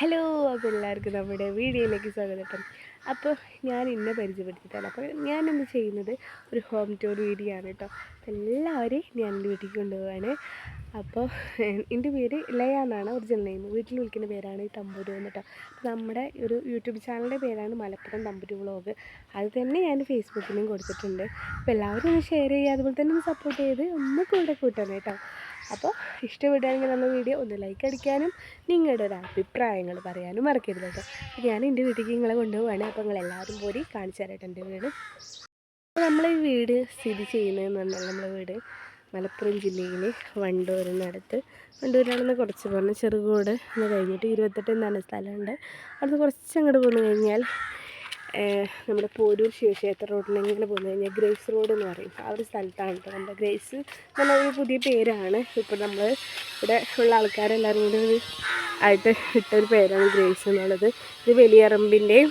Hello അപ്പോൾ എല്ലാവർക്കും നമ്മുടെ വീഡിയോയിലേക്ക് സ്വാഗതം. അപ്പോൾ ഞാൻ ഇന്നെ പരിചയപ്പെടുത്തിയിട്ടാണ്. അപ്പോൾ ഞാനിന്ന് ചെയ്യുന്നത് ഒരു ഹോം ടൂർ വീഡിയോ ആണ് കേട്ടോ. അപ്പോൾ എല്ലാവരെയും ഞാൻ എന്റെ വീട്ടിൽ കൊണ്ടുപോവാണ്. അപ്പോൾ എന്റെ പേര് ലയ എന്നാണ് ഒറിജിനൽ നെയിം. വീട്ടിൽ വിളിക്കുന്ന പേരാണ് ഈ തമ്പൂരു എന്ന് കേട്ടോ. നമ്മുടെ ഒരു യൂട്യൂബ് ചാനലിന്റെ പേരാണ് മലപ്പുറം തമ്പൂരു വ്ളോഗ്. അത് തന്നെ ഞാൻ ഫേസ്ബുക്കിലും കൊടുത്തിട്ടുണ്ട്. അപ്പോൾ എല്ലാവരും ഒന്ന് ഷെയർ ചെയ്യുക. അതുപോലെ തന്നെ ഒന്ന് സപ്പോർട്ട് ചെയ്ത് ഒന്ന് കൂടെ കൂട്ടണം കേട്ടോ. അപ്പോൾ ഇഷ്ടപ്പെടുകയാണെങ്കിൽ നമ്മൾ വീഡിയോ ഒന്ന് ലൈക്ക് അടിക്കാനും നിങ്ങളുടെ ഒരു അഭിപ്രായങ്ങൾ പറയാനും മറക്കരുത് കേട്ടോ. ഞാൻ എന്റെ വീട്ടിലേക്ക് നിങ്ങളെ കൊണ്ടുപോവാണ് അപ്പോൾ നിങ്ങൾ എല്ലാവരും പോയി കാണിച്ചു തരട്ടെ എന്റെ വീട്. അപ്പോൾ നമ്മൾ ഈ വീട് സ്ഥിതി ചെയ്യുന്നതെന്ന് പറഞ്ഞാൽ നമ്മളെ വീട് മലപ്പുറം ജില്ലയിൽ വണ്ടൂരിനടുത്ത്. വണ്ടൂരിലാണെന്ന് കുറച്ച് പറഞ്ഞ് ചെറുകോട് എന്ന് കഴിഞ്ഞിട്ട് ഇരുപത്തെട്ട് എന്നാണ് സ്ഥലമുണ്ട്. അവിടുന്ന് കുറച്ച് അങ്ങോട്ട് പോന്നു കഴിഞ്ഞാൽ നമ്മുടെ പോരൂർ ശിവക്ഷേത്ര ഇങ്ങനെ പോന്നു കഴിഞ്ഞാൽ ഗ്രേസ് റോഡ് എന്ന് പറയും. ആ ഒരു സ്ഥലത്താണ് കേട്ടോ നമ്മുടെ ഗ്രേസ് എന്നുള്ള ഒരു പുതിയ പേരാണ്. ഇപ്പോൾ നമ്മൾ ഇവിടെ ഉള്ള ആൾക്കാരെല്ലാവരും കൂടി ഒരു ആയിട്ട് ഇട്ടൊരു പേരാണ് ഗ്രേസ് എന്നുള്ളത്. ഇത് വലിയറമ്പിന്റെയും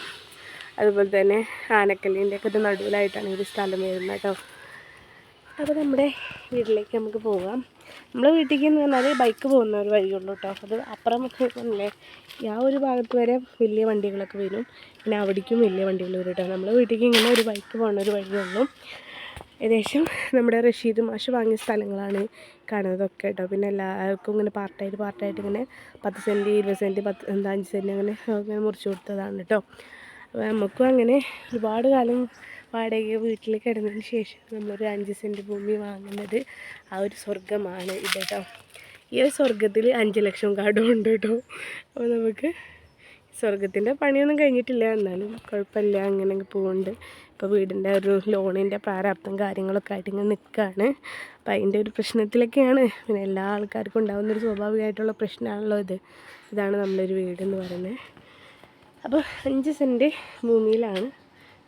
അതുപോലെ തന്നെ ആനക്കല്ലിന്റെ ഒക്കെ ഇത് നടുവിലായിട്ടാണ് ഈ ഒരു സ്ഥലം വരുന്നത് കേട്ടോ. അപ്പോൾ നമ്മുടെ വീട്ടിലേക്ക് നമുക്ക് പോകാം. നമ്മളെ വീട്ടിലേക്ക് എന്ന് പറഞ്ഞാൽ ബൈക്ക് പോകുന്ന ഒരു വഴിയുള്ളൂ കേട്ടോ അത് അപ്പുറം അല്ലേ ആ ഒരു ഭാഗത്ത് വരെ വലിയ വണ്ടികളൊക്കെ വരും. പിന്നെ അവിടേക്കും വലിയ വണ്ടികൾ വരും കേട്ടോ നമ്മളെ വീട്ടിലേക്ക് ഇങ്ങനെ ഒരു ബൈക്ക് പോകുന്ന ഒരു വഴിയുള്ളൂ ഏകദേശം നമ്മുടെ റഷീദ് മാഷ് വാങ്ങിയ സ്ഥലങ്ങളാണ് കാണുന്നതൊക്കെ കേട്ടോ പിന്നെ എല്ലാവർക്കും ഇങ്ങനെ പാർട്ടായിട്ട് പാർട്ടായിട്ട് ഇങ്ങനെ പത്ത് സെന്റ് ഇരുപത് സെന്റ് പത്ത് എന്താ അഞ്ച് സെന്റ് അങ്ങനെ അങ്ങനെ മുറിച്ച് കൊടുത്തതാണ് കേട്ടോ അപ്പോൾ നമുക്കും അങ്ങനെ ഒരുപാട് കാലം വാടക വീട്ടിൽ കിടന്നതിന് ശേഷം നമ്മളൊരു അഞ്ച് സെന്റ് ഭൂമി വാങ്ങുന്നത് ആ ഒരു സ്വർഗമാണ് ഇത് കേട്ടോ ഈ ഒരു സ്വർഗത്തിൽ അഞ്ച് ലക്ഷം കാർഡും ഉണ്ട് കേട്ടോ. അപ്പോൾ നമുക്ക് സ്വർഗത്തിന്റെ പണിയൊന്നും കഴിഞ്ഞിട്ടില്ല. എന്നാലും കുഴപ്പമില്ല. അങ്ങനെ അങ്ങ് പോകുന്നുണ്ട് ഇപ്പോൾ വീടിന്റെ ഒരു ലോണിന്റെ പ്രാരാബ്ദം കാര്യങ്ങളൊക്കെ ആയിട്ട് ഇങ്ങനെ നിൽക്കുകയാണ്. അപ്പോൾ അതിന്റെ ഒരു പ്രശ്നത്തിലൊക്കെയാണ്. പിന്നെ എല്ലാ ആൾക്കാർക്കും ഉണ്ടാകുന്ന ഒരു സ്വാഭാവികമായിട്ടുള്ള പ്രശ്നമാണല്ലോ ഇത്. ഇതാണ് നമ്മളൊരു വീടെന്ന് പറയുന്നത്. അപ്പോൾ അഞ്ച് സെന്റ് ഭൂമിയിലാണ്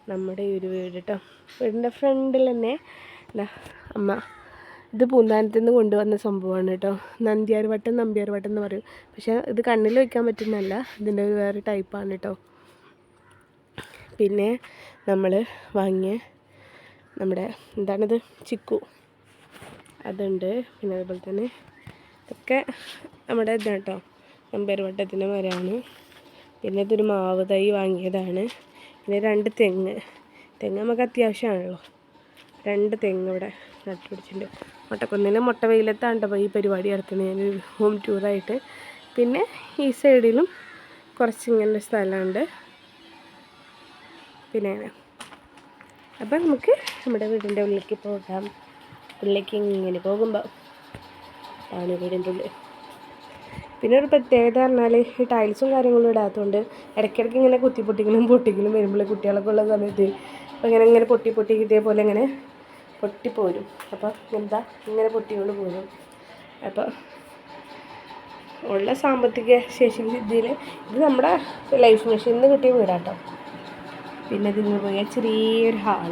നമ്മുടെ ഈ ഒരു വീട് കേട്ടോ വീടിന്റെ ഫ്രണ്ടിൽ തന്നെ അമ്മ ഇത് പൂന്താനത്ത് നിന്ന് കൊണ്ടുവന്ന സംഭവമാണ് കേട്ടോ നന്ദിയാർ വട്ടം നമ്പ്യാർ വട്ടം എന്ന് പറയും. പക്ഷേ ഇത് കണ്ണിൽ വയ്ക്കാൻ പറ്റുന്നതല്ല. ഇതിന്റെ ഒരു വേറെ ടൈപ്പാണ് കേട്ടോ പിന്നെ നമ്മൾ വാങ്ങിയ നമ്മുടെ എന്താണിത്? ചിക്കു. അതുണ്ട്. പിന്നെ അതുപോലെ തന്നെ ഇതൊക്കെ നമ്മുടെ ഇതാണ് കേട്ടോ നമ്പ്യാർ വട്ടത്തിന്റെ മരമാണ്. പിന്നെ ഇതൊരു മാവ് തൈ വാങ്ങിയതാണ്. പിന്നെ രണ്ട് തെങ്ങ്. തെങ്ങ് നമുക്ക് അത്യാവശ്യമാണല്ലോ. രണ്ട് തെങ്ങ് ഇവിടെ നട്ടുപിടിച്ചിട്ടുണ്ട് മുട്ടക്കൊന്നിലെ മുട്ട വെയിലത്താണ് ഈ പരിപാടി നടത്തുന്നത്. ഞാനൊരു ഹോം ടൂറായിട്ട് പിന്നെ ഈ സൈഡിലും കുറച്ച് ഇങ്ങനെ സ്ഥലമുണ്ട്. പിന്നെ അപ്പം നമുക്ക് നമ്മുടെ വീടിന്റെ ഉള്ളിലേക്ക് പോകാം. ഉള്ളിലേക്ക് ഇങ്ങനെ പോകുമ്പോൾ ആണ് വീടിന്റെ ഉള്ളിൽ പിന്നെ ഒരു പ്രത്യേകത പറഞ്ഞാൽ ഈ ടൈൽസും കാര്യങ്ങളും ഇടാത്തതുകൊണ്ട് ഇടയ്ക്കിടയ്ക്ക് ഇങ്ങനെ കുത്തി പൊട്ടിക്കലും പൊട്ടിക്കലും വരുമ്പോൾ കുട്ടികളൊക്കെ ഉള്ള സമയത്ത് അപ്പോൾ ഇങ്ങനെ ഇങ്ങനെ പൊട്ടി പൊട്ടി ഇതേപോലെ ഇങ്ങനെ പൊട്ടിപ്പോരും അപ്പോൾ എന്താ ഇങ്ങനെ പൊട്ടിക്കൊണ്ട് പോരും. അപ്പോൾ ഉള്ള സാമ്പത്തിക ശേഷി ഇതിൽ ഇത് നമ്മുടെ ലൈഫ് മെഷീനിൽ കിട്ടിയ വീടാട്ടോ. പിന്നെ ഇതിന് പോയ ചെറിയൊരു ഹാൾ.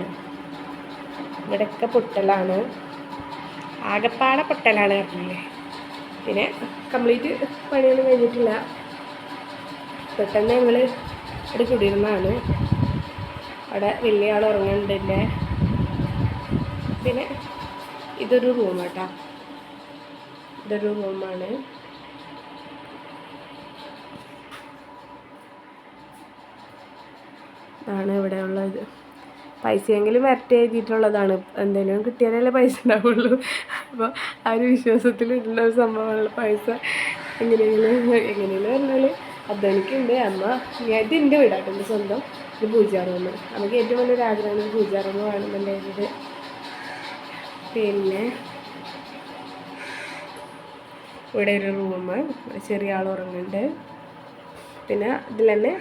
ഇവിടെയൊക്കെ പൊട്ടലാണ്. ആകപ്പാടെ പൊട്ടലാണ് പറഞ്ഞില്ലേ? പിന്നെ കംപ്ലീറ്റ് പണിയൊന്നും കഴിഞ്ഞിട്ടില്ല. പെട്ടെന്ന് ഞങ്ങൾ ഇവിടെ കുടിയിരുന്നതാണ്. അവിടെ വലിയ ആൾ ഉറങ്ങുന്നുണ്ട് പിന്നെ ഇതൊരു റൂം കേട്ടോ ഇതൊരു റൂമാണ് ആണ്. ഇവിടെ ഉള്ളത് പൈസയെങ്കിലും വരട്ടെ എഴുതിയിട്ടുള്ളതാണ്. എന്തെങ്കിലും കിട്ടിയാലല്ലേ പൈസ ഉണ്ടാവുള്ളൂ. അപ്പോൾ ആ ഒരു വിശ്വാസത്തിലുള്ള ഒരു സംഭവമുള്ള പൈസ. എങ്ങനെയെങ്കിലും എങ്ങനെയെങ്കിലും പറഞ്ഞാൽ അതെനിക്കുണ്ട് അമ്മ ഇത് എന്റെ വീടാട്ടോ എന്റെ സ്വന്തം ഇത് പൂജാറൂമ്. നമുക്ക് ഏറ്റവും വലിയൊരു ആഗ്രഹമാണ് പൂജാറൂമ് വേണമെന്നുണ്ടായിരുന്നത് പിന്നെ ഇവിടെ ഒരു റൂം ചെറിയ ആൾ ഉറങ്ങുന്നുണ്ട്. പിന്നെ ഇതിൽ തന്നെ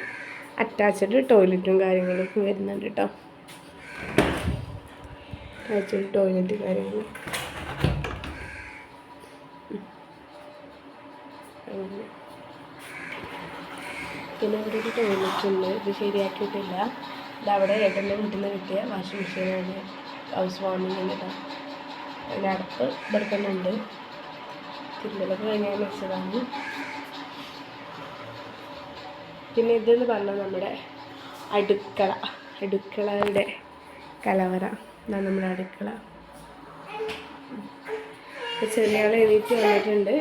അറ്റാച്ച്ഡ് ടോയ്ലറ്റും കാര്യങ്ങളും വരുന്നുണ്ട് കേട്ടോ അറ്റാച്ച്ഡ് ടോയ്ലറ്റ് കാര്യങ്ങൾ പിന്നെ അവിടെ ഒരു ടോയ്ലറ്റ് ഉണ്ട്. ഇത് ശരിയാക്കിയിട്ടില്ല. ഇത് അവിടെ ഏട്ടന്റെ വീട്ടിൽ നിന്ന് കിട്ടിയ വാഷിംഗ് മെഷീനാണ് ഹൗസ് വാമിങ് ഉണ്ടാ അതിന്റെ അടുപ്പ് ഇവിടെ തിരുമലൊക്കെ കഴിഞ്ഞാൽ വെച്ചതാണ് പിന്നെ ഇതെന്ന് പറഞ്ഞാൽ നമ്മുടെ അടുക്കള. അടുക്കളയുടെ കലവറ. ഇതാണ് നമ്മുടെ അടുക്കള. ചെറിയ ആൾ എണീറ്റ് വന്നിട്ടുണ്ട്.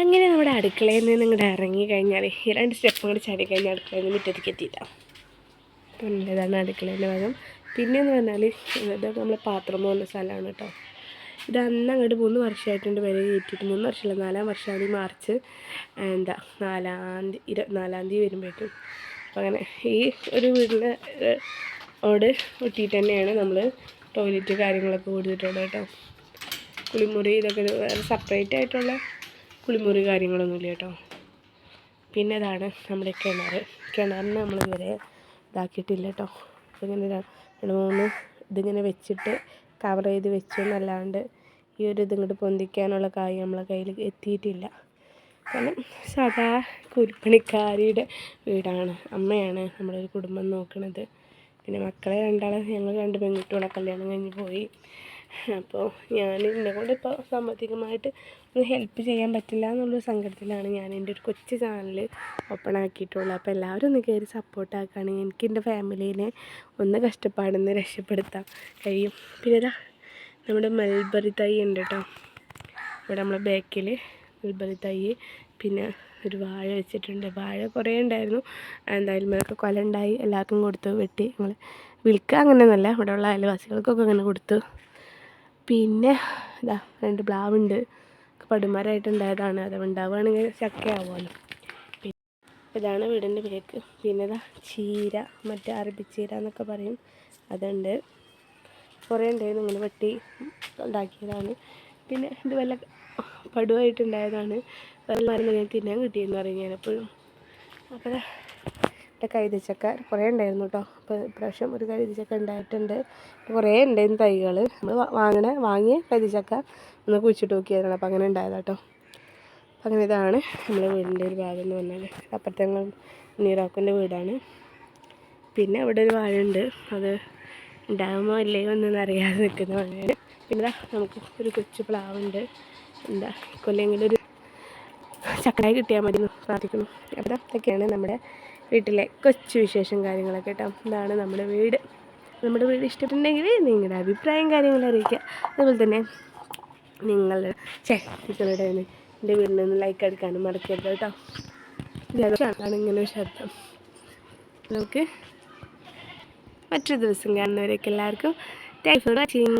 അങ്ങനെ നമ്മുടെ അടുക്കളയിൽ നിന്ന് ഇങ്ങോട്ട് ഇറങ്ങി കഴിഞ്ഞാൽ ഈ രണ്ട് സ്റ്റെപ്പ് കൂടി ചാടി കഴിഞ്ഞാൽ അടുക്കളയിൽ നിന്ന് മുറ്റത്തേക്ക് എത്തിയിട്ടാണ് പിന്നെ ഇതാണ് അടുക്കളേന്റെ ഭാഗം. പിന്നെ എന്ന് പറഞ്ഞാൽ ഇതൊക്കെ നമ്മൾ പാത്രം പോകുന്ന സ്ഥലമാണ് കേട്ടോ ഇത് അന്ന് അങ്ങോട്ട് മൂന്ന് വർഷമായിട്ടുണ്ട് വരെ കയറ്റിയിട്ട് മൂന്ന് വർഷമല്ല നാലാം വർഷമാണ് ഈ മാർച്ച് എന്താ നാലാം തീയതി ഇരുപത്തിനാലാം തീയതി വരുമ്പോഴേക്കും. അപ്പം അങ്ങനെ ഈ ഒരു വീടിന്റെ ഓട് ഒട്ടിയിട്ട് തന്നെയാണ് നമ്മൾ ടോയ്ലറ്റ് കാര്യങ്ങളൊക്കെ കൊടുത്തിട്ടുള്ളത് കേട്ടോ. കുളിമുറി ഇതൊക്കെ വേറെ സെപ്പറേറ്റ് ആയിട്ടുള്ള കുളിമുറി കാര്യങ്ങളൊന്നുമില്ല കേട്ടോ. പിന്നെ ഇതാണ് നമ്മുടെ കിണർ. കിണറിന് നമ്മളിതുവരെ ഇതാക്കിയിട്ടില്ല കേട്ടോ. ഇങ്ങനെ രണ്ട് മൂന്ന് ഇതിങ്ങനെ വെച്ചിട്ട് കവർ ചെയ്ത് വെച്ചു എന്നല്ലാണ്ട് ഈ ഒരു ഇതിങ്ങോട്ട് പൊന്തിക്കാനുള്ള കായ് നമ്മളെ കയ്യിൽ എത്തിയിട്ടില്ല. കാരണം സാധാ കൂലിപ്പണിക്കാരിയുടെ വീടാണ്. അമ്മയാണ് നമ്മളൊരു കുടുംബം നോക്കണത്. പിന്നെ മക്കളെ രണ്ടാളെ ഞങ്ങൾ രണ്ട് പെൺകുട്ടികളെ കല്യാണം കഴിഞ്ഞ് പോയി. അപ്പോൾ ഞാൻ എന്നെ കൊണ്ട് ഇപ്പോൾ സാമ്പത്തികമായിട്ട് ഒന്ന് ഹെൽപ്പ് ചെയ്യാൻ പറ്റില്ല എന്നുള്ളൊരു സങ്കടത്തിലാണ് ഞാൻ എന്റെ ഒരു കൊച്ചു ചാനൽ ഓപ്പൺ ആക്കിയിട്ടുള്ളത്. അപ്പോൾ എല്ലാവരും ഒന്ന് കയറി സപ്പോർട്ട് ആക്കുകയാണെങ്കിൽ എനിക്ക് എന്റെ ഫാമിലീനെ ഒന്ന് കഷ്ടപ്പാടിൽ നിന്ന് രക്ഷപ്പെടുത്താൻ കഴിയും. പിന്നെ ഇതാ നമ്മുടെ മൽബറി തൈ ഉണ്ട് കേട്ടോ. ഇവിടെ നമ്മളെ ബാക്കിൽ മൽബറി തൈ പിന്നെ ഒരു വാഴ വെച്ചിട്ടുണ്ട്. വാഴ കുറേ ഉണ്ടായിരുന്നു. എന്തായാലും അതൊക്കെ കൊല ഉണ്ടായി. എല്ലാവർക്കും കൊടുത്തു വെട്ടി. ഞങ്ങൾ വിൽക്കുക അങ്ങനെയൊന്നുമല്ല. ഇവിടെയുള്ള അയൽവാസികൾക്കൊക്കെ അങ്ങനെ കൊടുത്തു. പിന്നെ ഇതാ രണ്ട് പ്ലാവുണ്ട്. പടുമരമായിട്ടുണ്ടായതാണ് അത് ഉണ്ടാവുകയാണെങ്കിൽ ചക്കയാവുമല്ലോ. പിന്നെ ഇതാണ് വീടിന്റെ പേക്ക്. പിന്നെ ഇതാ ചീര മറ്റേ അറബിച്ചീര എന്നൊക്കെ പറയും. അതുണ്ട്. കുറേ ഉണ്ടായിരുന്നു. ഇങ്ങനെ വെട്ടി ഉണ്ടാക്കിയതാണ്. പിന്നെ ഇത് വല്ല പടുവായിട്ടുണ്ടായതാണ്. മരുന്ന് ഞാൻ തിന്നാൻ കിട്ടിയെന്ന് പറയും ഞാനെപ്പോഴും അപ്പോൾ എന്റെ കൈതച്ചക്ക കുറേ ഉണ്ടായിരുന്നു കേട്ടോ. അപ്പോൾ ഇപ്രാവശ്യം ഒരു കൈതച്ചക്ക ഉണ്ടായിട്ടുണ്ട്. കുറേ ഉണ്ടായിരുന്നു തൈകൾ നമ്മൾ വാങ്ങണ വാങ്ങിയ കൈതച്ചക്ക ഒന്ന് കുഴിച്ചിട്ട് നോക്കിയതാണ് അപ്പോൾ അങ്ങനെ ഉണ്ടായതാ കേട്ടോ. അപ്പോൾ അങ്ങനെ ഇതാണ് നമ്മുടെ വീടിന്റെ ഒരു ഭാഗം എന്ന് പറഞ്ഞാൽ അപ്പുറത്തെ ഞങ്ങൾ വീടാണ്. പിന്നെ അവിടെ ഒരു വാഴയുണ്ട്. അത് ഉണ്ടാകുമോ ഇല്ലയോ എന്നൊന്നും അറിയാതെ നിൽക്കുന്ന വാഴയാണ്. പിന്നെ നമുക്ക് ഒരു കൊച്ചു പ്ലാവുണ്ട്. എന്താ കൊല്ലെങ്കിലും ഒരു ചക്കനായി കിട്ടിയാൽ മതി പ്രാർത്ഥിക്കുന്നു. അപ്പോൾ ഇതൊക്കെയാണ് നമ്മുടെ വീട്ടിലെ കൊച്ചു വിശേഷം കാര്യങ്ങളൊക്കെ കേട്ടോ. ഇതാണ് നമ്മുടെ വീട്. നമ്മുടെ വീട് ഇഷ്ടപ്പെട്ടുണ്ടെങ്കിൽ നിങ്ങളുടെ അഭിപ്രായം കാര്യങ്ങൾ അറിയിക്കുക. അതുപോലെ തന്നെ നിങ്ങളുടെ ചേ നിങ്ങളുടെ എന്റെ വീടിൽ നിന്ന് ലൈക്ക് എടുക്കാനും മറക്കരുത് കേട്ടോ. ജലമാണ് ഇങ്ങനെ ഒരു ശബ്ദം നമുക്ക് മറ്റൊരു ദിവസം കാണുന്നവരൊക്കെ എല്ലാവർക്കും താങ്ക്സ് ഫോർ വാച്ചിങ്